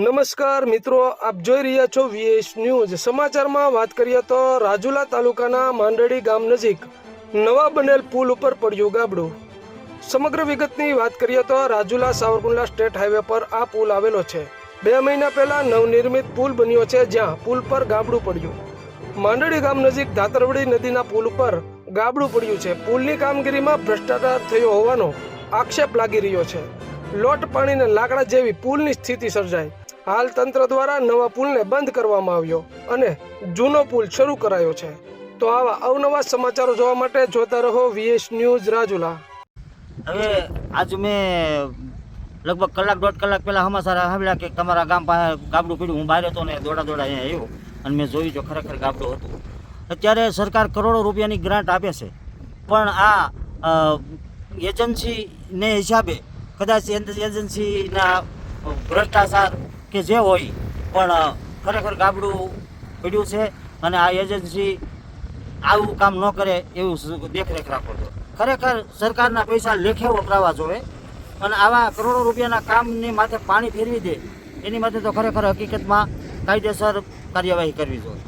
નમસ્કાર મિત્રો, આપ જોઈ રહ્યા છો વીએસ ન્યૂઝ સમાચારમાં વાત કરીએ તો રાજુલા તાલુકાના માંડળી ગામ નજીક નવા બનેલ પુલ ઉપર પડ્યું ગાબડું. સમગ્ર વિગતની વાત કરીએ તો રાજુલા સાવરકુંડલા સ્ટેટ હાઈવે પર આ પુલ આવેલો છે. બે મહિના પહેલા નવનિર્મિત પુલ બન્યો છે જ્યાં પુલ પર ગાબડું પડ્યું. માંડળી ગામ નજીક ધાતરવડી નદીના પુલ ઉપર ગાબડું પડ્યું છે. પુલની કામગીરીમાં ભ્રષ્ટાચાર થયો હોવાનો આક્ષેપ લાગી રહ્યો છે. લોટ પાણીને લાકડા જેવી પુલની સ્થિતિ સર્જાઈ. હાલ તંત્ર દ્વારા નવા પુલને બંધ કરવામાં આવ્યો અને જૂનો પુલ શરૂ કરાયો છે. તો આવા અવનવા સમાચારો જોવા માટે જોતા રહો વીએસ ન્યૂઝ રાજુલા. હવે આજ મેં લગભગ કલાક દોઢ કલાક પહેલાં સમાચાર આવ્યા કે તમારા ગામ પાસે ગાબડું પીડ્યું. હું બહાર હતો ને દોડા દોડા અહીંયા આવ્યો અને મેં જોયું જો ખરેખર ગાબડું હતું. અત્યારે સરકાર કરોડો રૂપિયાની ગ્રાન્ટ આપે છે. પણ આ એજન્સીને હિસાબે કદાચ એજન્સીના ભ્રષ્ટાચાર કે જે હોય, પણ ખરેખર ગાબડું પડ્યું છે અને આ એજન્સી આવું કામ ન કરે એવું દેખરેખ રાખો છો. ખરેખર સરકારના પૈસા લેખે વપરાવા જોવે અને આવા કરોડો રૂપિયાના કામની માથે પાણી ફેરવી દે, એની માટે તો ખરેખર હકીકતમાં કાયદેસર કાર્યવાહી કરવી જોઈએ.